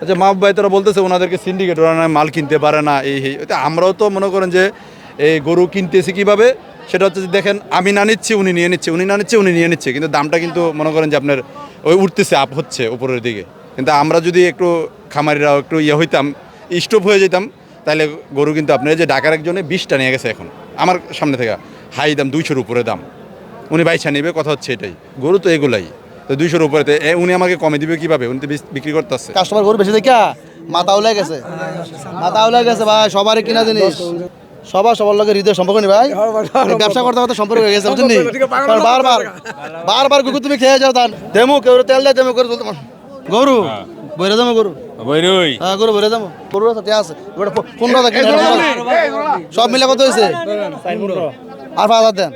আচ্ছা মা ভাই তারা বলতেছে ওনাদেরকে সিন্ডিকেট ওরা মাল কিনতে পারে না, এই এই। আমরাও তো মনে করেন যে, এই গরু কিনতেছি কীভাবে, সেটা হচ্ছে দেখেন, আমি না নিচ্ছি, উনি নিয়ে নিচ্ছে, উনি না নিচ্ছে, উনি নিয়ে নিচ্ছে, কিন্তু দামটা কিন্তু মনে করেন যে আপনার ওই উঠতেছে আপ হচ্ছে উপরের দিকে। কিন্তু আমরা যদি একটু খামারিরাও একটু ইয়ে হইতাম স্টপ হয়ে যেতাম, তাহলে গরু কিন্তু আপনার যে ডাকার একজনে বিশটা নিয়ে গেছে এখন, আমার সামনে থেকে, হাই দাম, দুইশোর উপরে দাম। উনি বাইছা নেবে, কথা হচ্ছে এটাই। গরু তো এগুলাই। তো দুইশোর উপরে এ- উনি আমাকে কমে দিবে কীভাবে? উনি তো বিক্রি করতেছে। কাস্টমার গরু বেশি দেখা মাথা উলাই গেছে। মাথা উলাই গেছে ভাই সবারই কিনা জিনিস। সবার সবার লোকের হৃদয় সম্পর্ক নেই ভাই। ব্যবসা করতে করতে সম্পর্ক হয়ে গেছে বুঝছেন নি? বারবার বারবার কুকুর তুমি খেয়ে যাও তান। দেমু কেউ তেল দেয় দেমু করে তুলতে গরু বইরে যাব গরু। বৈরই। হ্যাঁ গরু বইরে যাব গরু সাথে আছে। প- পনেরো সব মিলে কত হয়েছে? আর পাঁচ হাজার দেন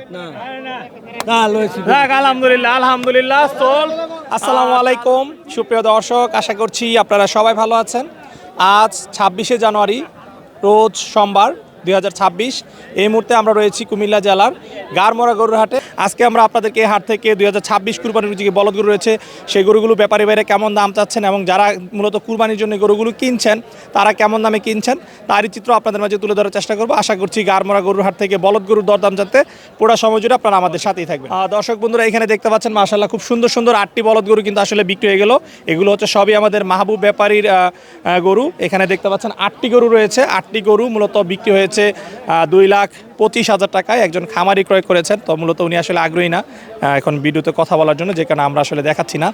আলহামদুলিল্লাহ আলহামদুলিল্লাহ, চল। আসসালামু আলাইকুম। সুপ্রিয় দর্শক, আশা করছি আপনারা সবাই ভালো আছেন। আজ ছাব্বিশে জানুয়ারি, রোজ সোমবার। দুই হাজার ছাব্বিশ। এই মুহূর্তে আমরা রয়েছি কুমিল্লা জেলার গারমরা গরুর হাটে। আজকে আমরা আপনাদেরকে এই হাট থেকে দুই হাজার ছাব্বিশ কুরবানির যে বলদ গরু রয়েছে, সেই গরুগুলো ব্যাপারী বাইরে কেমন দাম চাচ্ছেন এবং যারা মূলত কুরবানির জন্য গরুগুলো কিনছেন, তারা কেমন দামে কিনছেন, তারই চিত্র আপনাদের মাঝে তুলে ধরার চেষ্টা করব। আশা করছি গারমরা গরুর হাট থেকে বলদ গরুর দরদাম জানতে পুরো সময় জুড়ে আপনারা আমাদের সাথেই থাকবেন। দর্শক বন্ধুরা, এখানে দেখতে পাচ্ছেন মাশাল্লাহ খুব সুন্দর সুন্দর আটটি বলদ গরু কিন্তু আসলে বিক্রি হয়ে গেল। এগুলো হচ্ছে সবই আমাদের মাহবুব ব্যাপারীর গরু। এখানে দেখতে পাচ্ছেন আটটি গরু রয়েছে। আটটি গরু মূলত বিক্রি হয়েছে আহ, দুই লাখ পঁচিশ হাজার টাকায় একজন খামারি ক্রয় করেছেন। তো মূলত উনি আসলে আগ্রহী না এখন ভিডিওতে কথা বলার জন্য যে কারণে আমরা আসলে দেখাচ্ছি না।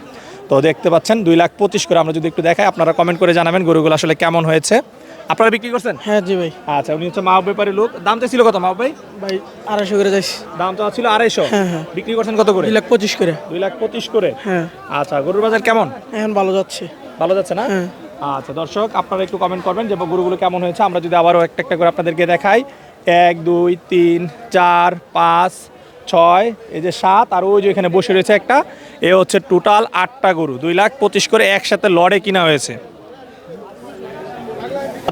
তো দেখতে পাচ্ছেন দুই লাখ পঁচিশ করে আমরা যদি একটু দেখাই আপনারা কমেন্ট করে জানাবেন গরুগুলো আসলে কেমন হয়েছে। আপনারা বিক্রি করছেন? হ্যাঁ জি ভাই। আচ্ছা উনি হচ্ছে মাহবুব ব্যাপারী লোক। দামটা ছিল কত মাহবুব ভাই? ভাই আড়াইশো করে যাইছি। দাম তো ছিল আড়াইশো। হ্যাঁ, হ্যাঁ। বিক্রি করছেন কত করে? দুই লাখ পঁচিশ করে। দুই লাখ পঁচিশ করে। হ্যাঁ। আচ্ছা গরুর বাজার কেমন? এখন ভালো যাচ্ছে। ভালো যাচ্ছে না? হ্যাঁ। আচ্ছা দর্শক আপনারা একটু কমেন্ট করবেন যে গরুগুলো কেমন হয়েছে। আমরা যদি আবারও একটা একটা করে আপনাদেরকে দেখাই। এক দুই তিন চার পাঁচ ছয় এই যে সাত আর ওই যে এখানে বসে রয়েছে একটা এ হচ্ছে টোটাল আটটা গরু। দুই লাখ পঁচিশ করে একসাথে লড়ে কিনা হয়েছে।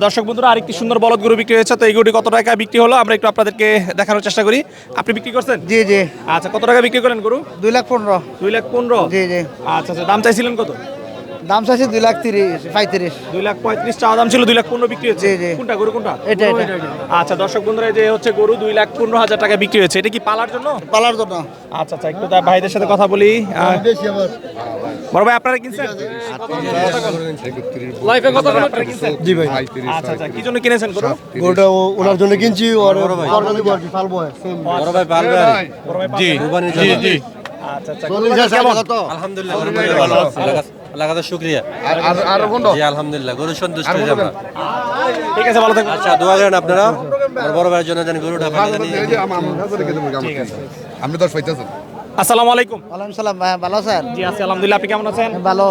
দর্শক বন্ধুরা আরেকটি সুন্দর বলদ গরু বিক্রি হয়েছে। তো এই গরুটি কত টাকা বিক্রি হলো? আমরা একটু আপনাদেরকে দেখানোর চেষ্টা করি। আপনি বিক্রি করছেন? জি জি। আচ্ছা কত টাকা বিক্রি করেন গরু? দুই লাখ পনেরো। দুই লাখ পনেরো? জি জি। আচ্ছা আচ্ছা দাম চাইছিলেন কত? দাম চাইছি দুই লাখ তিরিশ পঁয়ত্রিশ। দুই লাখ পঁয়ত্রিশ চাওয়া দাম ছিল দুই লাখ পনেরো বিক্রি হচ্ছে। কোনটা গরু কোনটা? এটা, এটা। আচ্ছা দর্শক বন্ধুরা যে হচ্ছে গরু দুই লাখ পনেরো হাজার টাকা বিক্রি হয়েছে। এটা কি পালার জন্য? পালার জন্য। আচ্ছা আচ্ছা একটু তার ভাইদের সাথে কথা বলি। বড় ভাই আপনারা কিনছেন? লাইফে কত আপনারা কিনছেন? জি ভাই। আচ্ছা আচ্ছা কি জন্য কিনেছেন গরু? গরুটা ওনার জন্য কিনছি বর্গি ফালবো বড় ভাই। পারবে জি জি জি আচ্ছা আচ্ছা আলহামদুলিল্লাহ ভালো আল্লাহ কাছে শুকরিয়া জি আলহামদুলিল্লাহ গরু সন্তুষ্ট হয়ে ঠিক আছে ভালো থাকবেন আচ্ছা দোয়া করেন আপনারা বড় ভাইয়ের জন্য জানি গরুটা ভালো জানি আপনি দশ পাইতেছেন আসসালামু আলাইকুম। ওয়ালাইকুম সালাম ভালো আছেন? জি আছি আলহামদুলিল্লাহ। আপনি কেমন আছেন? ভালো।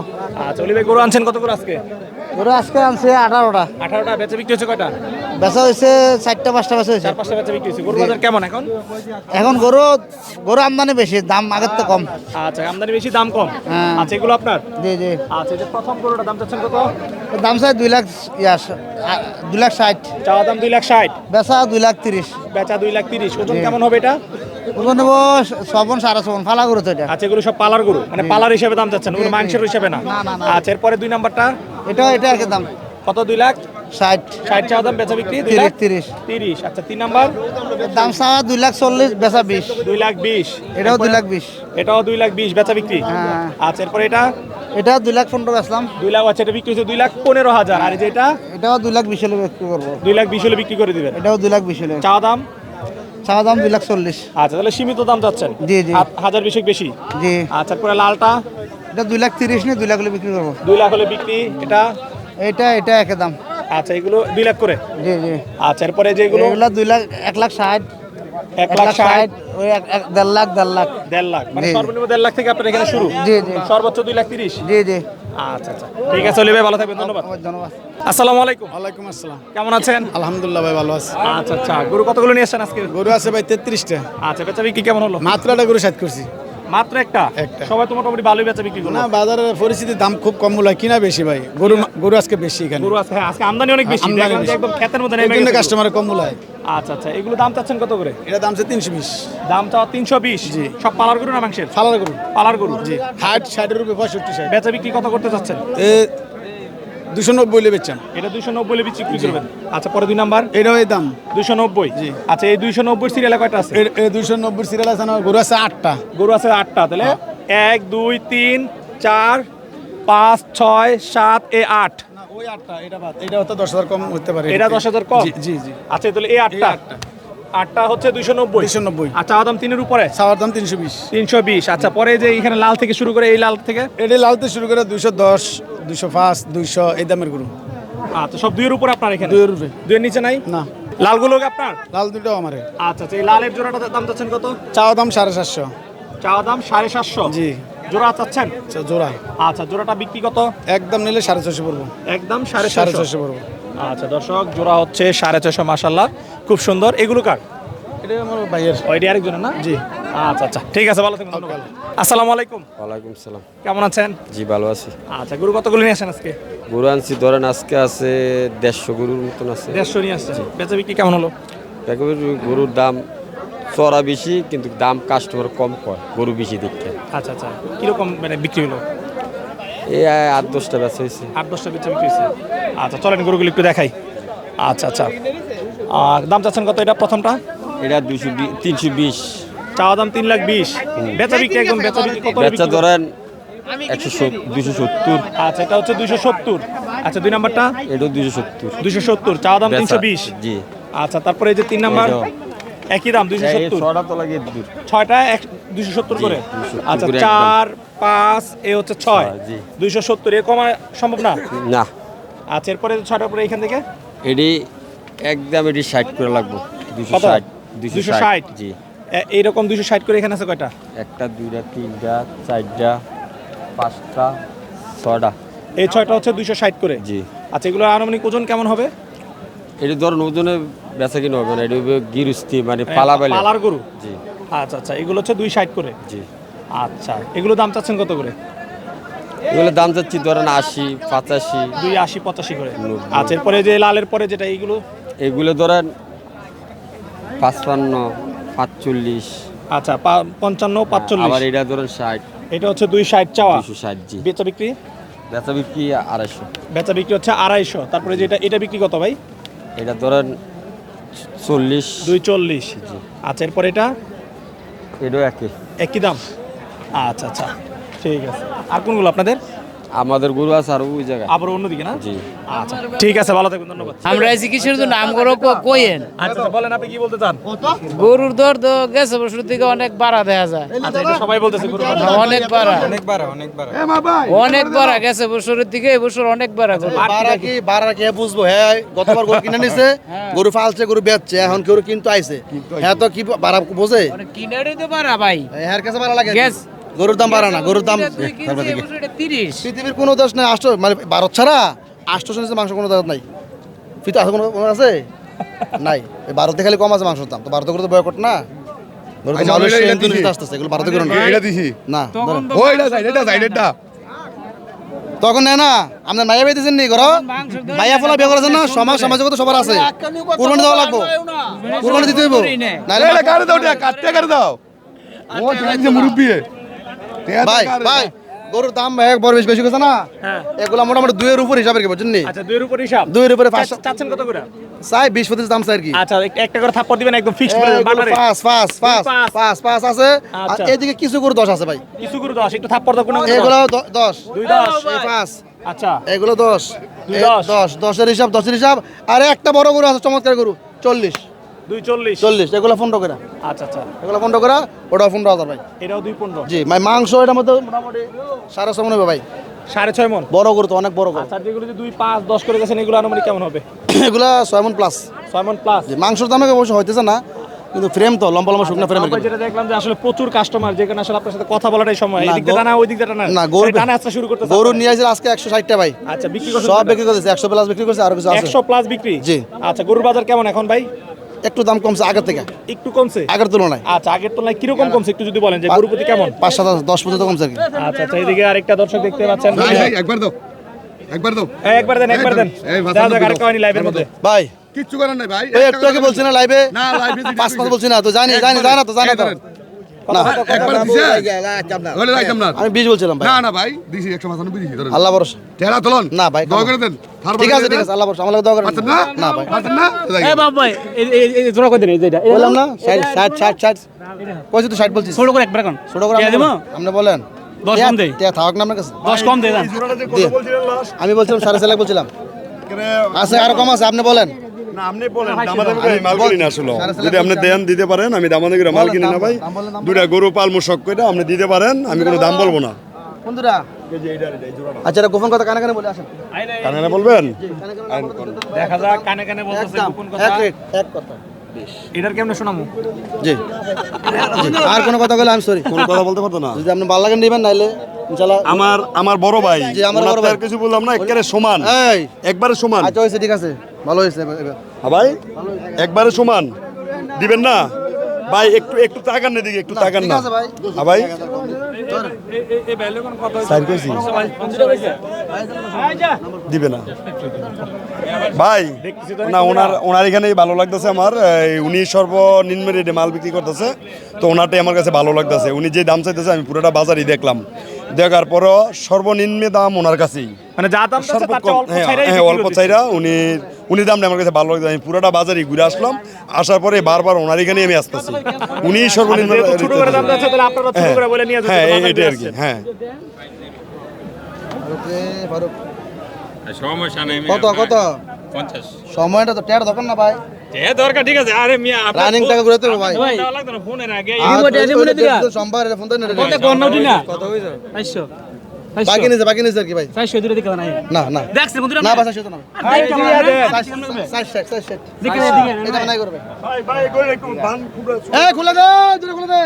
আচ্ছা অলি ভাই গরু আনছেন কত করে আজকে? গরু আজকে আনছে আঠারোটা। আঠারোটা বেচে বিক্রি হচ্ছে কয়টা? বেচা হয়েছে চারটা পাঁচটা বেচা হয়েছে। চার পাঁচটা বেচে বিক্রি হচ্ছে গরু বাজার কেমন এখন? এখন গরু গরু আমদানি বেশি দাম আগের তো কম। আচ্ছা আমদানি বেশি দাম কম। হ্যাঁ। আচ্ছা এগুলো আপনার? জি জি। আচ্ছা যে প্রথম গরুটার দাম চাচ্ছেন কত? দাম চাই দুই লাখ ইয়াস দুই লাখ ষাট। চাওয়া দাম দুই লাখ ষাট। বেচা দুই লাখ তিরিশ। বেচা দুই লাখ তিরিশ। ওজন কেমন হবে এটা? নেব গরু তো এটা। আচ্ছা এগুলো সব পালার গরু? মানে পালার হিসেবে দাম চাচ্ছেন? ওগুলো মাংসের হিসেবে না। আচ্ছা এরপরে দুই নাম্বারটা? এটা এটা একই দাম? কত দুই লাখ? ষাট। ষাট চাওয়া দাম বেচা বিক্রি? দুই লাখ? তিরিশ তিরিশ। আচ্ছা তিন নাম্বার? দাম চাওয়া দুই লাখ চল্লিশ বেচা বিশ। দুই লাখ বিশ। এটাও দুই লাখ বিশ। এটাও দুই লাখ বিশ বেচা বিক্রি? হ্যাঁ। আচ্ছা এরপরে এটা? এটা দুই লাখ পনেরো বেচলাম দুই লাখ আচ্ছা এটা বিক্রি হচ্ছে দুই লাখ পনেরো হাজার। আর যেটা এটাও দুই লাখ বিশ হলে বিক্রি করব। দুই লাখ বিশ হলে বিক্রি করে দিবেন। এটাও দুই লাখ বিশ হলে। চাওয়া দাম? চাওয়া দাম দুই লাখ চল্লিশ। আচ্ছা তাহলে সীমিত দাম যাচ্ছেন জি, জি। হাজার বিশেক বেশি? জি। আচ্ছা এরপরে লালটা? এটা দুই লাখ তিরিশ নিয়ে দুই লাখ হলে বিক্রি করব। দুই লাখ হলে বিক্রি এটা? এটা এটা একই দাম। আচ্ছা এগুলো দুই লাখ করে? জি জি। আচ্ছা এরপরে যেগুলো? এগুলা দুই লাখ এক লাখ ষাট। এক লাখ ষাট? ওই এক- এক- দেড় লাখ দেড় লাখ। দেড় লাখ। মানে সর্বনিম্ন দেড় লাখ থেকে আপনার এখানে শুরু? জি, জি। সর্বোচ্চ দুই লাখ তিরিশ? জি জি। আচ্ছা আচ্ছা। ঠিক আছে অলি ভাই ভালো থাকবেন ধন্যবাদ। ধন্যবাদ আসসালামু আলাইকুম। ওয়ালাইকুম আসসালাম। কেমন আছেন? আলহামদুলিল্লাহ ভাই ভালো আছে। আচ্ছা আচ্ছা। গরু কতগুলো নিয়ে আসছেন আজকে? গরু আছে ভাই তেত্রিশটা। আচ্ছা বেচা বিক্রি কেমন হলো? মাত্র একটা গরু সাত করছি। মাত্র একটা। সবাই তো মোটামুটি ভালোই বেচা বিক্রি করল। না বাজারের পরিস্থিতির দাম খুব কম মূল্য কিনা বেশি ভাই? গরু গরু আজকে বেশি এখানে। গরু আছে হ্যাঁ আজকে আমদানি অনেক বেশি। একদম খেতের মধ্যে নেমে গেছে গরু। কম মূল্য আচ্ছা আচ্ছা এগুলো দাম চাচ্ছেন কত করে? এটা দাম চাচ্ছে তিনশো বিশ। দাম চাওয়া তিনশো বিশ? জি। সব পালার গরু না মাংসের? পালার গরু। পালার গরু? জি। হাট ষাটের রুপে পঁয়ষট্টি ষাট। বেচা বিক্রি কত করতে চাচ্ছেন? দুশো নব্বই লে বেচছেন। এটা দুইশো নব্বই বিক্রি করবেন। আচ্ছা পরে দুই নাম্বার? এটাও এই দাম। দুইশো নব্বই? জি। আচ্ছা এই দুইশো নব্বই সিরিয়ালে কয়টা আছে? এই দুশো নব্বই সিরিয়াল আছে আমার গরু আছে আটটা। গরু আছে আটটা তাহলে এক দুই তিন চার পাঁচ ছয় সাত এ আট। ওই আটটা এটা বাদ। এটা হয়তো দশ হাজার কম হতে পারে। এটা দশ হাজার কম? জি, জি জি। আচ্ছা তাহলে এই আটটা। আটটা। আটটা হচ্ছে দুইশো নব্বই। দুশো নব্বই। আচ্ছা আদাম তিনের উপরে? সাওয়ার দাম তিনশো বিশ। তিনশো বিশ। আচ্ছা পরে যে এখানে লাল থেকে শুরু করে এই লাল থেকে? এটা লালতে শুরু করে দুশো দশ দুশো পাঁচ দুইশো এই দামের গরু। আচ্ছা সব দুইয়ের উপর আপনার এখানে? দুইয়ের উপরে। দুইয়ের নিচে নাই? না। লালগুলো আপনার? লাল দুটো আমার আচ্ছা আচ্ছা এই লালের জোড়াটা দাম চাচ্ছেন কত? চাওয়া দাম সাড়ে সাতশো। চাওয়া দাম সাড়ে সাতশো? জি। জোড়া চাচ্ছেন? জোড়া। আচ্ছা জোড়াটা বিক্রি কত? একদম নিলে সাড়ে ছশো পড়ব। একদম সাড়ে সাড়ে ছশো পড়ব। আচ্ছা দর্শক জোড়া হচ্ছে সাড়ে ছশো মাসাল্লাহ খুব সুন্দর। এগুলো কার? এটা আমার ভাইয়ের। ওইটি আরেকজনের না? জি। আচ্ছা আচ্ছা। ঠিক আছে ভালো থাকুন ধন্যবাদ। আসসালামু আলাইকুম। ওয়ালাইকুম সালাম। কেমন আছেন? জি ভালো আছি। আচ্ছা গরু কতগুলো নিয়ে আসেন আজকে? গরু আনছি ধরেন আজকে আছে দেড়শো গরুর মতন আছে। দেড়শো নিয়ে আসছেন। বেচা বিক্রি কেমন হলো? গরুর দাম চড়া বেশি কিন্তু দাম কাস্টমার কম কয় গরু বেশি দেখতে। আচ্ছা আচ্ছা। কীরকম মানে বিক্রি হলো? এই আট দশটা বেচা হয়েছে। আট দশটা বেচা বিক্রি হয়েছে। আচ্ছা চলেন গরুগুলো একটু দেখাই। আচ্ছা আচ্ছা। আর দাম চাচ্ছেন কত এটা প্রথমটা? এটা দুশো তিনশো বিশ। চাওয়া দাম তিন লাখ বিশ। বেচা বিক্রি একদম বেচা বিক্রি কত বেচা ধরেন একশো দুশো সত্তর। আচ্ছা এটা হচ্ছে দুইশো সত্তর। আচ্ছা দুই নাম্বারটা? এটাও দুশো সত্তর। দুইশো সত্তর চাওয়া দাম তিনশো বিশ। জি। আচ্ছা তারপরে এই যে তিন নাম্বার একই দাম দুইশো সত্তর। ছটা তো লাগে ছয়টা এক দুইশো সত্তর করে? 270 আচ্ছা চার পাঁচ এ হচ্ছে ছয়। দুইশো সত্তর এ কমা সম্ভব না? না। আচ্ছা এরপরে ছয়টার পরে এখান থেকে? এটি একদম এটি ষাট করে লাগবো। দুশো ষাট দুশো ষাট জি। এইরকম দুইশো ষাট করে এখানে আছে কয়টা? একটা দুইটা তিনটা চারটা পাঁচটা ছটা এই ছয়টা হচ্ছে দুইশো ষাট করে? জি। আচ্ছা এগুলো আনুমানিক ওজন কেমন হবে? এটি ধরুন ওজনে বেচা কিনা হবে না এটি গিরুস্তি মানে পালা বেলা। পালার গরু? জি। আচ্ছা আচ্ছা এগুলো হচ্ছে দুই ষাট করে? জি। আচ্ছা এগুলো দাম চাচ্ছেন কত করে? এগুলো দাম চাচ্ছি ধরেন আশি পঁচাশি। দুই আশি পঁচাশি করে। আচ্ছা এরপরে যে লালের পরে যেটা এইগুলো? এগুলো ধরেন পাঁচপান্ন পাঁচচল্লিশ। আচ্ছা পঞ্চান্ন পাঁচচল্লিশ। আবার এটা ধরেন ষাট। এটা হচ্ছে দুই ষাট চাওয়া। দুশো ষাট জি। বেচা বিক্রি? বেচা বিক্রি আড়াইশো। বেচা বিক্রি হচ্ছে আড়াইশো। তারপরে যেটা এটা বিক্রি কত ভাই? এটা ধরেন চল্লিশ। দুই চল্লিশ। আচ্ছা এরপর এটা? এটাও একই। একই দাম? আচ্ছা আচ্ছা। ঠিক আছে। আর কোনগুলো আপনাদের? আমাদের গরু আছে আর ওই জায়গায়। আবার অন্যদিকে না? জি। আচ্ছা ঠিক আছে ভালো থাকবেন ধন্যবাদ। আমরা কিসের জন্য কইেন আচ্ছা আচ্ছা, বলেন আপনি কি বলতে চান? গরুর দর তো গেছে বছর থেকে অনেক বাড়া দেয়া যায়। আচ্ছা এটা সবাই বলতেছে গরু কথা। অনেক বাড়া। অনেক বাড়া গেছে বছরের থেকে এবছর অনেক বাড়া গরু বারা কি? কে? বুঝব? হ্যাঁ গতবার গরু কিনে নিছে গরু ফালছে গরু বেচছে এখন কেউ কিন্তু আইছে? হ্যাঁ তো কি বারা বোঝে? কিনারে তো বাড়া ভাই। হ্যাঁ কাছে বারা লাগে? গ্যাস। গরুর দাম বাড়া না গরুর দাম পৃথিবীর কোনো দেশ নাই আষ্ট মানে ভারত ছাড়া আষ্ট নিচে মাংস কোনো দেশ নাই। পৃথিবী আছে কোনো আছে? নাই। এই ভারতে খালি কম আছে মাংসের দাম তো ভারতে করে তো বয়কট না? আচ্ছা, তখন নেয় না আপনার মাইয়া বেঁধেছেন নি ঘর? মাইয়া ফলা বিয়ে করেছেন না সমাজ সমাজে তো সবার আছে। কুরবানি দেওয়া লাগবো। কুরবানি দিতে হইব। নাহলে এটা কাটে দাও এটা কাটতে কাটে দাও? ও ঠিক আছে মুরব্বি ভাই ভাই গরুর দাম এক বড় বেশি বেশি গেছে না? হ্যাঁ। এগুলো মোটামুটি দুইয়ের উপর হিসাবে কি বুঝছেন আচ্ছা দুইয়ের উপর হিসাব? দুইয়ের উপরে পাঁচ চাচ্ছেন কত করে? চাই বিশ পঁচিশ দাম চাই কি। আচ্ছা একটা করে থাপ্পড় দিবেন একদম ফিক্সড করে পাঁচ পাঁচ পাঁচ পাঁচ। পাঁচ আছে। আর আচ্ছা। এদিকে কিছু গরু দশ আছে ভাই। কিছু করে দশ একটু থাপ্পড় দাও কোনো এগুলো দশ? দুই দশ। পাঁচ। আচ্ছা। এগুলো দশ। দশ দশের হিসাব দশের হিসাব। আর একটা বড় গরু আছে চমৎকার গরু চল্লিশ। দুই চল্লিশ চল্লিশ এগুলো পনেরো করে। আচ্ছা আচ্ছা। এগুলো পনেরো করে ওটা পনেরো হাজার ভাই। এটাও দুই পনেরো। জি ভাই মাংস এটার মধ্যে মোটামুটি সাড়ে ছয় মনে হবে ভাই। সাড়ে ছয় মন? বড় গরু তো অনেক বড় আচ্ছা আর যেগুলো দুই পাঁচ দশ করে গেছেন এগুলো আনুমানিক কেমন হবে? এগুলা ছয় মন প্লাস ছয় মন প্লাস জি দামে অবশ্য হইতেছে না কিন্তু ফ্রেম তো লম্বা লম্বা শুকনো ফ্রেম যেটা দেখলাম যে আসলে প্রচুর কাস্টমার যেখানে আসলে আপনার সাথে কথা বলাটাই সময়। এই দিক টানা ওই দিক দিয়ে টানা। না গরু টানা আসতে শুরু করতে গরু নিয়ে আসলে আজকে একশো ষাটটা ভাই। আচ্ছা বিক্রি করছেন সব বিক্রি করতেছে একশো প্লাস বিক্রি করছে আর কিছু আছে। প্লাস বিক্রি? জি। আচ্ছা গরুর বাজার কেমন এখন ভাই? একটু দাম কমছে আগের থেকে। একটু কমছে? আগের তুলনায়। আচ্ছা আগের তুলনায় কীরকম কমছে একটু যদি বলেন যে গরু প্রতি কেমন? পাঁচ সাত দশ পর্যন্ত কমছে আর কি। আচ্ছা আচ্ছা এদিকে আরেকটা দর্শক দেখতে পাচ্ছেন। ভাই ভাই একবার দাও। একবার দাও। একবার দেন একবার দেন। দাও। আরেকটা হয়নি লাইভের মধ্যে। ভাই। কিচ্ছু করার নাই ভাই। একটু আগে বলছি না লাইভে না লাইভে পাঁচ পাঁচ বলছি না তো জানি জানি জানা তো জানা তো। না একবার দিছে? ওরে রাইতাম না আমি বলছিলাম ভাই। না না ভাই দিছি একশো পাঁচানব্বই দিছি ধরেন। আল্লাহ ভরসা। টেরা তোলন। না ভাই দয়া করে দেন। ঠিক আছে ঠিক আছে আল্লাহ ভরসা আমার লাগে করেন। না? না ভাই। পারতেন না? এ বাপ ভাই এই- এই- এই জোড়া করে দিন এই যে বললাম না? ষাট ষাট ষাট ষাট। কইছি তো ষাট বলছিস। ছোট করে একবার কোন ছোট করে আপনি বলেন। দশ কম দেই। থাক না আপনার কাছে। দশ কম দিয়ে আমি বলছিলাম সাড়ে চার লাখ বলছিলাম। আছে আরও কম আছে আপনি বলেন। না আপনি বলেন দামাদামি করে মাল কিনি না আসলে যদি আপনি দেন দিতে পারেন আমি দামাদামি করে মাল কিনি না দাম, ভাই দাম বলেন, দাম দুটা গরু পালমু শখ করে আপনি দিতে পারেন আমি কোনো দাম বলব না। বন্ধুরা আচ্ছা এটা গোপন কথা কানে কানে বলে আসেন। কানে কানে কানে দেখা যাক কানে কানে বলতেছে গোপন কথা। এক কথা। এটার কেমনে শোনামু জি। জি। আর কোনো কথা বলে আমি সরি কোনো কথা বলতে পারতো না। যদি আপনি ভালো লাগে নেবেন নাইলে আমার আমার বড় ভাই। আমার কিছু বললাম না একেবারে সমান। একবারে সমান। আচ্ছা ঠিক আছে। ভালো হয়েছে। হ্যাঁ ভাই একবারে সমান। দিবেন না? ভাই একটু একটু তাকান না দিকে একটু তাকান না। ভাই। সাইন দিবে না। ভাই না ওনার ওনার এখানেই ভালো লাগতেছে আমার। উনি সর্বনিম্ন রেটে মাল বিক্রি করতেছে। তো ওনারটাই আমার কাছে ভালো লাগতেছে। উনি যে দাম চাইতেছে আমি পুরোটা বাজারই দেখলাম। দেখার পরও সর্বনিম্ন দাম ওনার কাছেই। মানে যা দাম হ্যাঁ হ্যাঁ অল্প চাইরা উনি উনি দামটা আমার কাছে ভালো লাগছে আমি পুরোটা বাজারে ঘুরে আসলাম। আসার পরে বারবার ওনার এখানেই আমি আসতেছি উনি সর্বনিম্ন দিচ্ছে। যেহেতু ছোট করে দাম যাচ্ছে তাহলে আপনারা ছোট হ্যাঁ, হ্যাঁ এটাই আর কি হ্যাঁ। ওকে, ফারুক। সমস্যা নেই কত কত? সময়টা তো টেয়ার দোকান না ভাই। এ দরকার ঠিক আছে। আরে মিয়া রানিং টাকা ঘুরে তো ভাই। ফোন লাগতো না, ফোনের আগে। রিমোট, কত বাকি নিছে বাকি নিছে আর কি ভাই? চাইছো দূরে দিকে নাই না না। দেখছ বন্ধুরা না বাসা সেটা না। ভাই ক্যামেরা দে সাইড সাইড সাইড সাইড দিকে দিকে এটা নাই করবে। ভাই ভাই করে একটু বান খুব এ খুলে দে দূরে খুলে দে।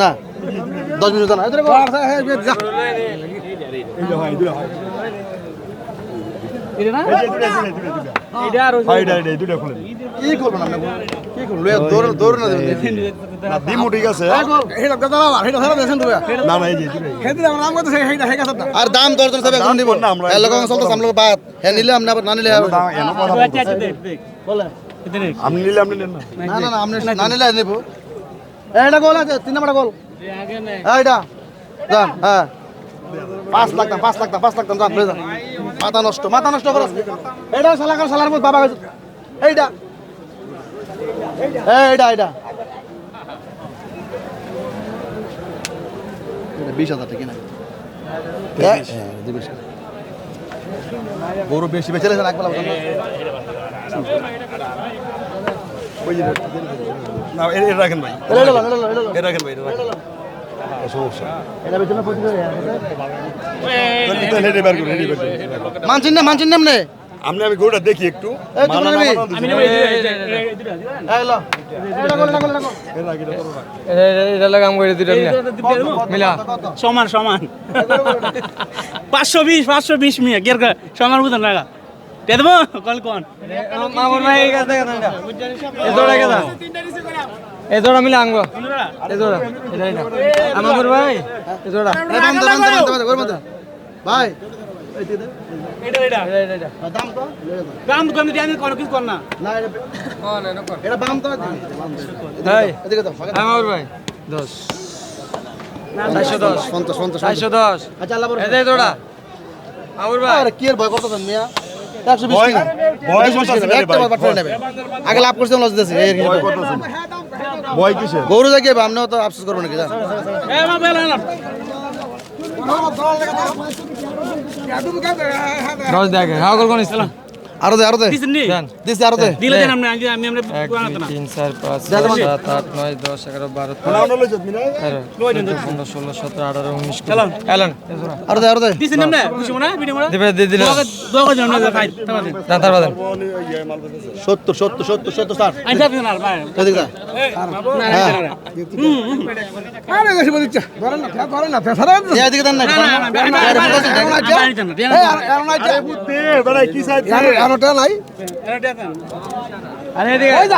না 10 মিনিট না। দূরে যা এটা না? এটা আর ডাই ডাই দুটো খুলে কি করব না আমরা? কি করব? লয়ে দৌড় দৌড় না দেবেন না দিমু ঠিক আছে এটা কথা না এটা ধরা দেন তুমি না না এই যে। আর দাম দর্জন সব এখন নিব না, আমরা এর লগে চলতে সামলে বাদ। হ্যাঁ নিলে আপনি আবার না নিলে হবে না দাম এনো কথা আচ্ছা আচ্ছা দেখ দেখ বলে আপনি নিলে আপনি নেন না। না না না আপনি না নিলে নিব। এইটা গোল আছে তিন নম্বর গোল। আগে নাই এইটা যান হ্যাঁ। পাঁচ লাখ দাম পাঁচ লাখ দাম পাঁচ লাখ দাম যান লয়ে যান মাথা নষ্ট মাথা নষ্ট করো। এইটা সালা কর সালার মত বাবা এইটা এইটা এইটা বিশ হাজার টাকা না? গরু বেশি বেঁচে লেছেন একবেলা না এটা এটা রাখেন ভাই। এটা এটা এটা। এটা রাখেন ভাই এটা রাখেন। সমস্যা মানছেন না মানছেন না আপনি? আপনি আমি গরুটা দেখি একটু। মানা সমান সমান। পাঁচশো বিশ পাঁচশো বিশ মিয়া গের সমান বুঝেন লাগা। দে দেবো কল কোন? মামুন ভাই এই জোড়া মিলে আঙ্গো এই জোড়া এটা। এটা আমার ভাই। এই জোড়া। ভাই। আমার ভাই দশ। চারশো দশ। সন্তোষ সন্তোষ চারশো দশ। আচ্ছা জোড়া আমার ভাই। কি এর ভয় করতেছেন মিয়া? একশো বিশ আগে লাভ করছিলাম লস দিতেছি এই ভয় করতেছেন ভয় কিসের? গরু দেখে আপনিও তো আফসোস করবেন নাকি দশ দেখে হ্যাঁ কল ইসলাম আরও দে আরও দে দিছেন দিছি আরও দে দিলে দেন আমি আমি আমরা এক না তিন চার পাঁচ ছয় সাত আট নয় দশ এগারো বারো তেরো তেরো চোদ্দ পনেরো ষোলো সতেরো আঠারো এলন আরও দে আরও দে দিছেন আপনি খুশি মনে ভিডিও মনে দিবে দিয়ে দিলে দোয়া জন না ভাই তামাতে দান তার বাদেন সত্তর সত্তর সত্তর সত্তর ষাট আই যাবেন না ভাই এদিকে যা না হ্যাঁ এই এদিকে দেন না না না না বাড়ি যান না কি সাইড আরে এদিকে আরে বুলেট বুলেট দেন বাবা আমরা সাবধানে ভাঙে না আমাদের না দেন না আমি যাই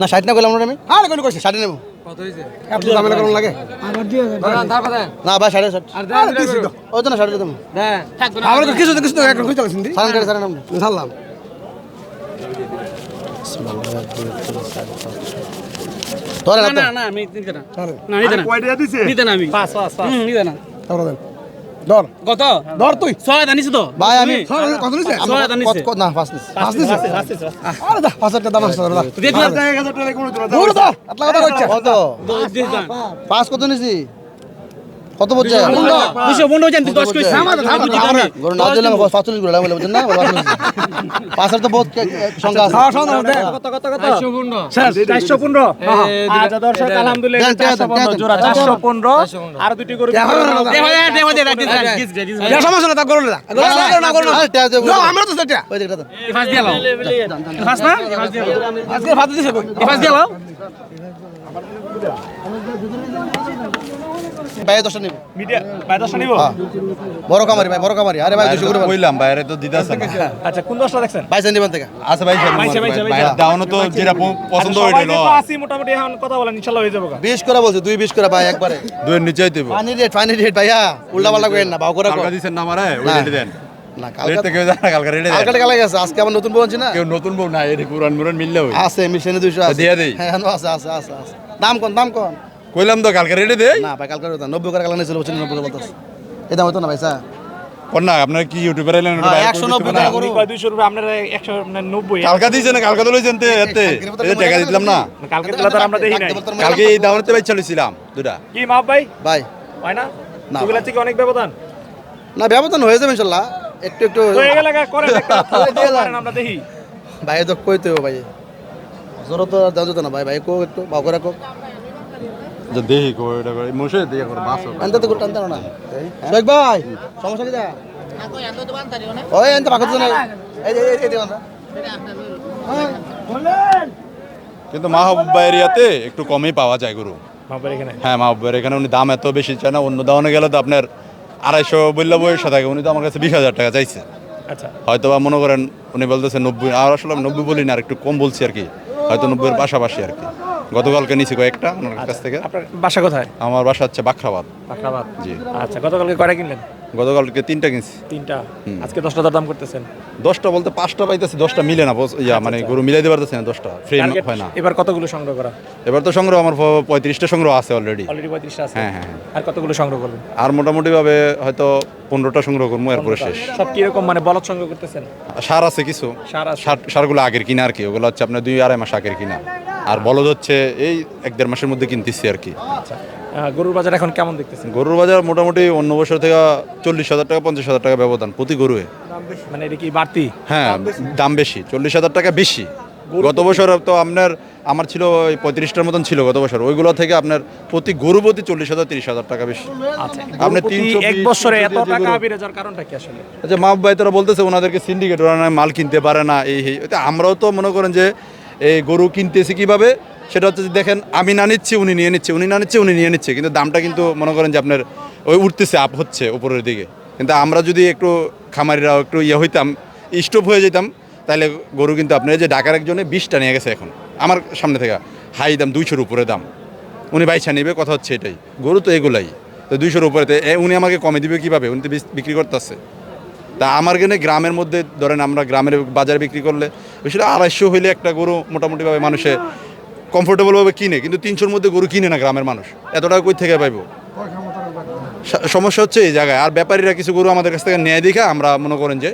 না ষাট না করলাম না আমি? আর কোন কইছি। ষাট নেব। এত ঝামেলা করুন লাগে। না ভাই সাড়ে ষাট ওই তো না সাড়ে দাম আমার তো কিছু কিছু সাড়ে নাম সালাম। ধরে না না না না আমি নিতে না। না নিতে না। কয়টা দিছে? নিতে না আমি। পাঁচ পাঁচ পাঁচ। নিতে না। তারপর দেন। ধর। কত? ধর তুই। ছয় জানিস তো। ভাই আমি কত নিছে? ছয় হাজার কত- কত- না পাঁচ নিচ্ছি। পাঁচ নিছে। আরে দা পাঁচ হাজার দাম আছে দাদা দেখলাম দূর দা আটলা কথা কইছে কত? পাঁচ কত নিছি? কত বলছে দুশো পনেরো দশ কইছি না দিলাম পাঁচচল্লিশ করে লাগবে বুঝছেন না বলে পাঁচচল্লিশ। পাঁচ হাজার তো বহুত সংখ্যা আছে খাওয়া সন্ধ্যা দে কত কত কত চারশো পনেরো আচ্ছা দর্শক আলহামদুলিল্লাহ দেন, দেন, চারশো পনেরো দেন, জোড়া চারশো পনেরো আর দুটি গরু যা সমস্যা না তা করো না আমরা তো সেটা। ফাঁস দিয়ে লাও ফাঁস না ফাঁস দিয়ে লাও ভাই দশটা নিবো। মিডিয়া ভাই দশটা নিব? হ্যাঁ। বড় কামারি ভাই বড় কামারি। আরে ভাই দুশো করে বল। বাইরে তো দিতে আছে আচ্ছা কোন দশটা দেখছেন? ভাই সেন দিবেন থেকে। আচ্ছা ভাই বাইশে, বাইশে, বাইশে। দাওনো তো যেটা পছন্দ হইল। সবাই মোটামুটি এখন কথা বলেন ইনশাল্লাহ হয়ে যাব গা। করে বলছে দুই বিশ করে ভাই একবারে। দুয়ের নিচেই দেব পানি রেট পানি রেট ভাইয়া। উল্টা পাল্টা করেন না ভাও করে কালকা দিছেন না আমারে? ওই না। দেন। না রেট কালকে থেকে জানা কালকা রেটে কালকে দেন। গেছে আজকে আমার নতুন বলছি না? কেউ নতুন বউ না এর পুরান মুরান মিললে হই। আছে মিশনে দুইশো আছে। দিয়ে দেই। হ্যাঁ আছে আছে আছে আছে। দাম কোন দাম কোন? কইলাম তো কালকা রেটে দেই? না ভাই কালকে দাম নব্বই করে কালা নিয়েছিল বলছেন নব্বই করে বলতেছে। এই দাম হতো না ভাই স্যার? কোন না আপনার কি ইউটিউবে আইলেন ওটা হ্যাঁ, একশো করে নব্বই টাকা না? করে। উনি কয় দুইশো রুপয়ে আপনার একশো মানে নব্বই কালকা দিয়েছেন না কালকা তো লইছেন তে এতে এই টাকা দিলাম না? কালকে দিলা তো আর আমরা দেখি নাই। কালকে এই দাওয়াতে বাইর চালিয়েছিলাম দুটা কি মাপ ভাই? ভাই। হয় না? না। ওগুলা থেকে অনেক ব্যবধান? না ব্যবধান হয়ে যাবে ইনশাল্লাহ। একটু একটু হয়ে গেলে গা, করেন একটা করেন, আমরা দেখি। ভাই তো কইতে হবে ভাই। জোর তো দেওয়া যেত না ভাই। ভাই কো একটু ভাও করে কো যে দেখি কো এটা করে মোশে দিয়ে করে বাস আনতে তো টানতে না। শেখ ভাই সমস্যা কি দা ওই আনতে পাকতে না এই এই এই দেওয়া না কিন্তু মাহবুবা এরিয়াতে একটু কমই পাওয়া যায় গরু। মাপের এখানে? হ্যাঁ মাহবুবের এখানে উনি দাম এত বেশি চায় না অন্য দাওয়ানে গেলে তো আপনার আড়াইশো বললে বয়সে থাকে উনি তো আমার কাছে বিশ হাজার টাকা চাইছে। আচ্ছা। হয়তো বা মনে করেন উনি বলতেছে নব্বই আর আসলে আমি নব্বই বলি না আর একটু কম বলছি আর কি। হয়তো নব্বইয়ের পাশাপাশি আর কি। গতকালকে নিছি কয়েকটা ওনার কাছ থেকে। আপনার বাসা কোথায়? আমার বাসা হচ্ছে বাখরাবাদ। বাখরাবাদ। জি। আচ্ছা গতকালকে কয়টা কিনলেন? গতকালকে তিনটা কিনছি। তিনটা। আজকে দশটা দাম করতেছেন? দশটা বলতে পাঁচটা পাইতেছে দশটা মিলে না ইয়া মানে গরু মিলাই দিতে পারতেছে না দশটা ফ্রি হয় না। এবার কতগুলো সংগ্রহ করা? এবার তো সংগ্রহ আমার পঁয়ত্রিশটা সংগ্রহ আছে অলরেডি অলরেডি পঁয়ত্রিশটা আছে? হ্যাঁ, হ্যাঁ, হ্যাঁ। আর কতগুলো সংগ্রহ করবেন আর মোটামুটি ভাবে হয়তো পনেরোটা সংগ্রহ করব এরপরে শেষ। সব কীরকম মানে বলদ সংগ্রহ করতেছেন? সার আছে কিছু। সার সারগুলো আগের কিনা আর কি ওগুলো হচ্ছে আপনার দুই আড়াই মাস আগের কিনা। আর বলদ হচ্ছে এই এক দেড় মাসের মধ্যে কিনতেছি আর কি। আচ্ছা। গরুর বাজার এখন কেমন দেখতেছেন? গরুর বাজার মোটামুটি অন্য বছর থেকে চল্লিশ হাজার টাকা পঞ্চাশ হাজার টাকা ব্যবধান প্রতি গরুয়ে। মানে এটা কি বাড়তি? হ্যাঁ দাম বেশি? চল্লিশ হাজার টাকা বেশি। গত বছর তো আপনার আমার ছিল ওই পঁয়ত্রিশটার মতন ছিল গত বছর। ওইগুলো থেকে আপনার প্রতি গরু প্রতি চল্লিশ হাজার তিরিশ হাজার টাকা বেশি। আচ্ছা আপনি 320 এক বছরে এত টাকা বেড়ে যাওয়ার কারণটা কি আসলে? আচ্ছা মা ভাই তারা বলতেছে ওনাদেরকে সিন্ডিকেট ওরা মাল কিনতে পারে না এই আমরাও তো মনে করেন যে এই গরু কিনতেছি কীভাবে, সেটা হচ্ছে দেখেন, আমি না নিচ্ছি, উনি নিয়ে নিচ্ছে, উনি না নিচ্ছে, উনি নিয়ে নিচ্ছে। কিন্তু দামটা কিন্তু মনে করেন যে আপনার ওই উঠতেছে আপ হচ্ছে উপরের দিকে। কিন্তু আমরা যদি একটু খামারিরাও একটু ইয়ে হইতাম স্টপ হয়ে যেতাম, তাহলে গরু কিন্তু আপনার যে ঢাকার একজনে বিশটা নিয়ে গেছে এখন, আমার সামনে থেকে। হাই দাম, দুইশোর উপরে দাম। উনি বাইছা নেবে, কথা হচ্ছে এটাই। গরু তো এগুলাই। তো দুইশোর উপরেতে, এ, উনি আমাকে কমে দিবে কীভাবে? উনি তো বিক্রি করতেছে। তা আমার গেলে গ্রামের মধ্যে ধরেন আমরা গ্রামের বাজারে বিক্রি করলে বেশি আড়াইশো হইলে একটা গরু মোটামুটিভাবে মানুষে কমফোর্টেবলভাবে কিনে কিন্তু তিনশোর মধ্যে গরু কিনে না গ্রামের মানুষ। এত টাকা কই থেকে পাইবো? সমস্যা হচ্ছে এই জায়গায়। আর ব্যাপারীরা কিছু গরু আমাদের কাছ থেকে নেয় দেখা আমরা মনে করেন যে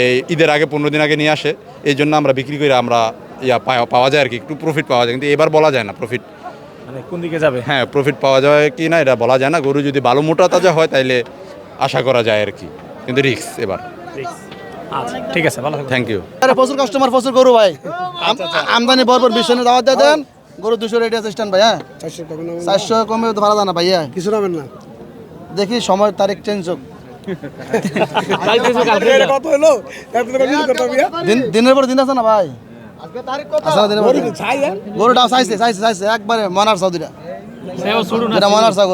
এই ঈদের আগে পনেরো দিন আগে নিয়ে আসে এই জন্য আমরা বিক্রি করে আমরা ইয়া পাওয়া- পাওয়া যায় আর কি একটু প্রফিট পাওয়া যায় কিন্তু এবার বলা যায় না প্রফিট মানে কোন দিকে যাবে? হ্যাঁ প্রফিট পাওয়া যায় কি না এটা বলা যায় না। গরু যদি ভালো মোটা তাজা হয় তাইলে আশা করা যায় আর কি। কিন্তু রিক্স এবার। আচ্ছা ঠিক আছে ভালো থ্যাংক ইউ আরে প্রচুর কাস্টমার প্রচুর গরু ভাই। আমদানি বরবর বিশ্বনে দাওয়াত দিয়ে দেন। গরু দুশো রেডি আছে স্ট্যান্ড ভাই হ্যাঁ? চারশো কমে তো ভাড়া জানা ভাই হ্যাঁ? কিছু নামেন না। দেখি সময় তারিখ চেঞ্জ হোক। কত হলো? এত টাকা বিল করতে হবে দিন দিনের পর দিন আছে না ভাই? হ্যাঁ? গরুটা চাইছে চাইছে চাইছে। একবারে মনার চৌধুরীরা এটা মনার চা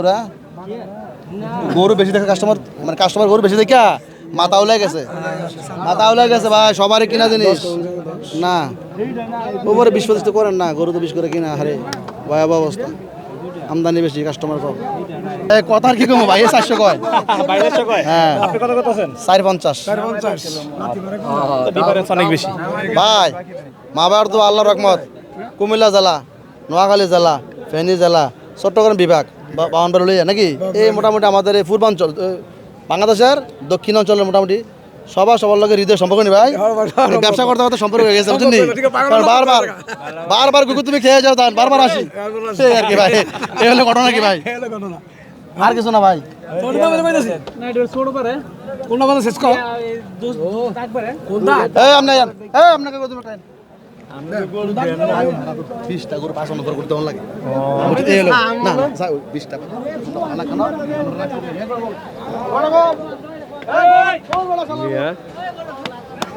গরু গরু বেশি দেখে কাস্টমার মানে কাস্টমার গরু বেশি দেখা মাথা উলাই গেছে। মাথা উলাই গেছে ভাই সবারই কিনা জিনিস। না। উপরে বিশ পঁচিশ তো করেন না গরু তো বিশ করে কিনা হারে ভয়াবহ অবস্থা। আমদানি বেশি কাস্টমার কম। কথার কি কম ভাই? চারশো কয়? হ্যাঁ। চার পঞ্চাশ। অনেক বেশি। ভাই মা বাবার তো আল্লাহ রহমত। কুমিল্লা জেলা নোয়াখালী জেলা ফেনী জেলা চট্টগ্রাম বিভাগ। বাউন্ডারি লইয়া নাকি? এই মোটামুটি আমাদের এই পূর্বাঞ্চল বাংলাদেশের দক্ষিণ অঞ্চলের মোটামুটি সবার সবার লগে হৃদয় সম্পর্ক নি ভাই। মানে ব্যবসা করতে করতে সম্পর্ক হয়ে গেছে বুঝলি বারবার বারবার কুকুর তুমি খেয়ে যাও তার বারবার আসি। সেই আর কি ভাই এই হলো ঘটনা কি ভাই? আর কিছু না ভাই। আপনি যান এই আপনাকে বিশটা করে পাঁচ নম্বর করতে লাগে। না ওই বিশটা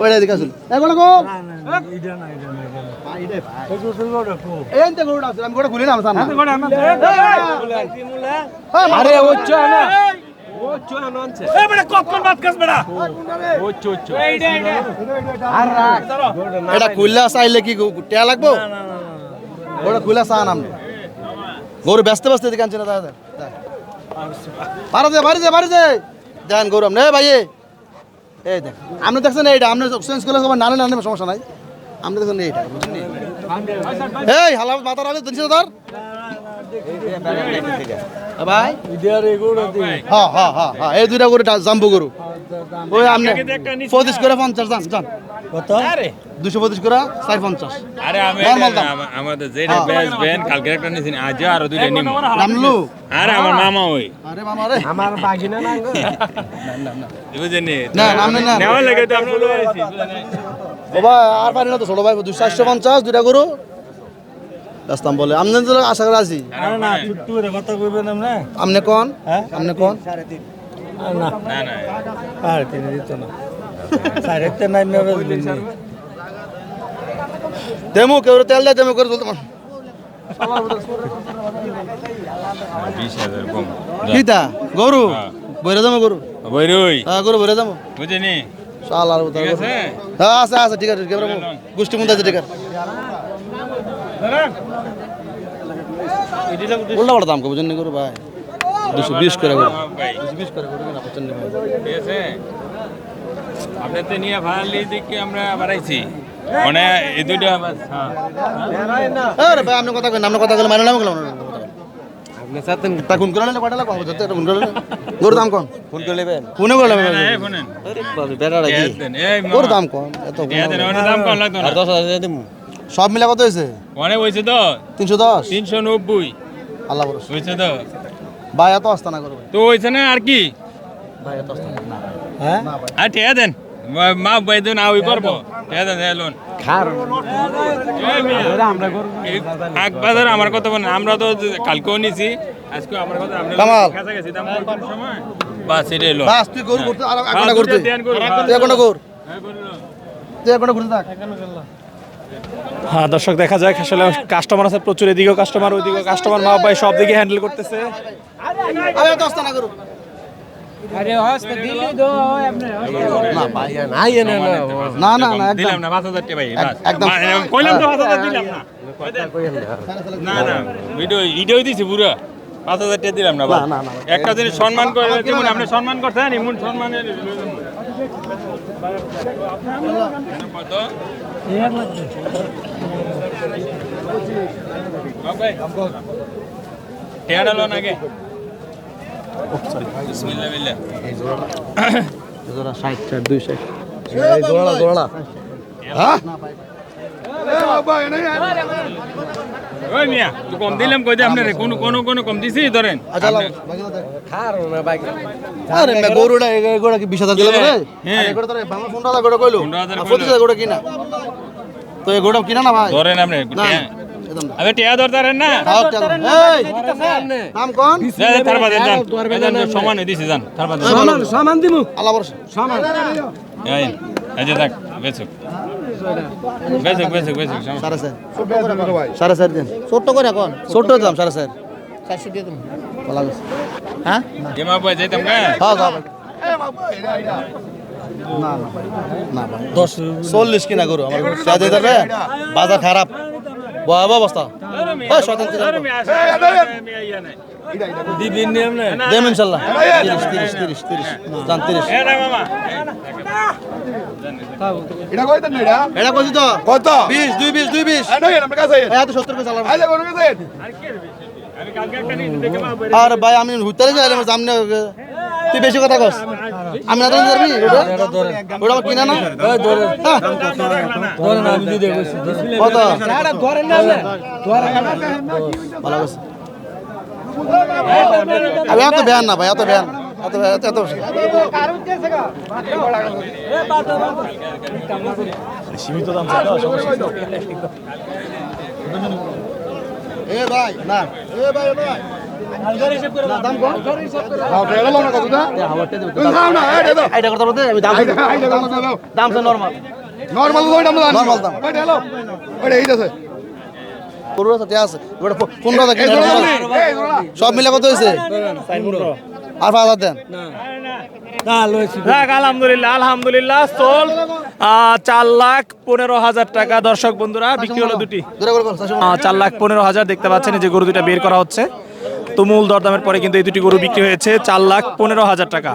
ওইটা দিকে আসুন। আমি গোটা খুলি আরে ওচ্চ না এটা খুললা চাইলে কি টেয়া লাগবো? ওটা খুললা চা নাম গরু ব্যস্ত ব্যস্ত আনছে না দাদা বাড়ি দে বাড়ি দে বাড়ি দে। দেন এই ভাই এই দেখ আপনি দেখছেন এইটা আপনি চেঞ্জ করলে সবার নানে নানে সমস্যা নাই। আপনি দেখছেন এইটা বুঝছেন এই হালা মাথা রাখলে দিনছে তার? ভাই? হ্যাঁ হ্যাঁ হ্যাঁ হ্যাঁ এই দুইটা গরু জাম্বু গরু। ওই আপনি পঁচিশ করে পঞ্চাশ যান যান কত? দুশো পঁচিশ করে চার পঞ্চাশ। আরে আমি আমাদের যেটা বেশ বেন কালকে একটা নিয়েছি আজ আরও দুইটা নিম। নামলু? আরে আমার মামা ওই। আরে মামা রে। আমার বাগিনা না বুঝেনি না, নাম নেই, না। নেওয়ার লেগে তো বাবা আর পারি না তো ছোট ভাই দুশো চারশো পঞ্চাশ দুইটা গরু। রাস্তাম বলে। আপনি তো আশা করে আছি। আরে না কথা কইবেন আপনি কোন? আপনি কোন? না। দিত না। নাই কেউ তেল দেয় দেমু করে চলতে পার। বিশ হাজার কম। কিতা গরু? বইরে যাব গরু? বৈরই। হ্যাঁ গরু বইরে যাব বুঝিনি? চাল আর উতার ঠিক গরু। আছে? হ্যাঁ আছে আছে ঠিক আছে গোষ্ঠী মধ্যে আছে ঠিক আছে। উল্টা দাম কো বুঝেন গরু ভাই। দুশো বিশ করে গরু। দুশো বিশ করে গরু না বুঝছেন ঠিক আছে? আপনার তো নিয়ে ভালো দিকে আমরা বাড়াইছি। মানে এই দুইটা হ্যাঁ। ভাই আপনি কথা কইন আপনি কথা কইলে মানে নাম কইলাম আপনি সাথেন তা কোন করে কয়টা লাগবে হবে যত কোন করে গরুর দাম কম। ফোন করে নেবেন? কোনে করে লাগবে না, বেড়াটা কি টিয়া দেন, এই মামা। গরুর দাম কম। এত দাম কম লাগতো না। দশ হাজার দিমু। সব মিলা কত হয়েছে? অনেক হয়েছে তো। তিনশো দশ? তিনশো নব্বই। আল্লাহ বরস হয়েছে তো। ভাই এত আস্তা না করবে তো হয়েছে না আর কি? ভাই এত আস্তা না। হ্যাঁ? আর দেন। মা- বাই দেন আউই পারব টিয়া দেন লোন। আমরা করব এই আগ বাজার আমার কথা বলেন। আমরা তো কালকেও নিছি আজকে আমার কথা আমরা কামাল। কাছাকাছি দাম কোন কোন সময়। বাস এটাই লোন। বাস তুই গরু করতে আর একটা করতে দুইটা দেন করুন, তুই একটা কর করুন। তুই একটা করতে থাক। হ্যাঁ দর্শক দেখা যাক। আসলে কাস্টমার আছে প্রচুর এদিকেও কাস্টমার ওইদিকেও কাস্টমার মা ভাই সব দিকে হ্যান্ডেল করতেছে। না করু আরে হস্তে দিলি তো আপনি না না না না না একদম। দিলাম না পাঁচ হাজার টাকা ভাই বাস। একদম। মা- কইলাম তো পাঁচ হাজার দিলাম না। না। না ভিডিও ভিডিও দিছি পুরো। পাঁচ হাজার টাকা দিলাম না একটা জিনিস সম্মান করে যেমন আপনি সম্মান করছেন এমন সম্মানের লোন আগে বিসমিল্লাহ বিল্লাহ জোড়া 60 আর 260 এই জোড়া জোড়া হ্যাঁ? কম দিলাম কই দে কোন কোন কোন কম দিছি ধরেন আচ্ছা লাও আপনি- বাকি দেখ খার না ভাই আরে মে গরুটা এই কি 20000 দিলে রে। এই তোরে বাংলা 15000 গরু কইলো 15,000 আর 25000 গরু কিনা তো এই গরুটা কিনা না ভাই ধরেন আপনি না টিয়া একদম না আবে টিয়া ধরতারেন না এই নাম কোন যা যা থারবা দেন যান সমান আল্লাহ বেচুক বেচুক বেচুক সমান। সাড়ে চার সাড়ে চার দিন। ছোট্ট করে এখন ছোট্ট দাম সাড়ে চার চারশো দিয়ে দেবো। বলা গেছে হ্যাঁ এমা বই যাইতাম কা? হ্যাঁ যাও না না না ভাই দশ চল্লিশ কিনা করো আমার বাজার খারাপ। ভয়াবহ অবস্থা। দেম ইনশাল্লাহ। তিরিশ তিরিশ তিরিশ তিরিশ যান তিরিশ। এটা কইতেন না এটা? এটা কইছি তো কত? বিশ দুই বিশ দুই বিশ। এই নয় আমার কাছে হ্যাঁ তো সত্তর পেয়েছে আইলে কোন কাছে আর ভাই আমি হুতারে যাই আমার সামনে তুই বেশি কথা কস। আমি না তো ধরবি? ওটা? ওটা আমার কিনা না? হ্যাঁ। কত? ভালো করছে। আমি এত বেয়ান না ভাই এত বেয়ান। এত এত সীমিত দাম। এ ভাই না। এ ভাই ভাই। দাম নরমাল নরমাল Normal দাম। ওইটা সাথে আছে। পনেরো হাজার সব মিলে কত হয়েছে? আর পাঁচ হাজার দেন। আলহামদুলিল্লাহ আলহামদুলিল্লাহ সোল চার লাখ পনেরো হাজার টাকা। দর্শক বন্ধুরা বিক্রি হলো দুটি। চার লাখ পনেরো হাজার দেখতে পাচ্ছেন যে গরু দুটা বের করা হচ্ছে। তুমুল দরদামের পরে কিন্তু এই দুটি গরু বিক্রি হয়েছে চার লাখ পনেরো হাজার টাকা।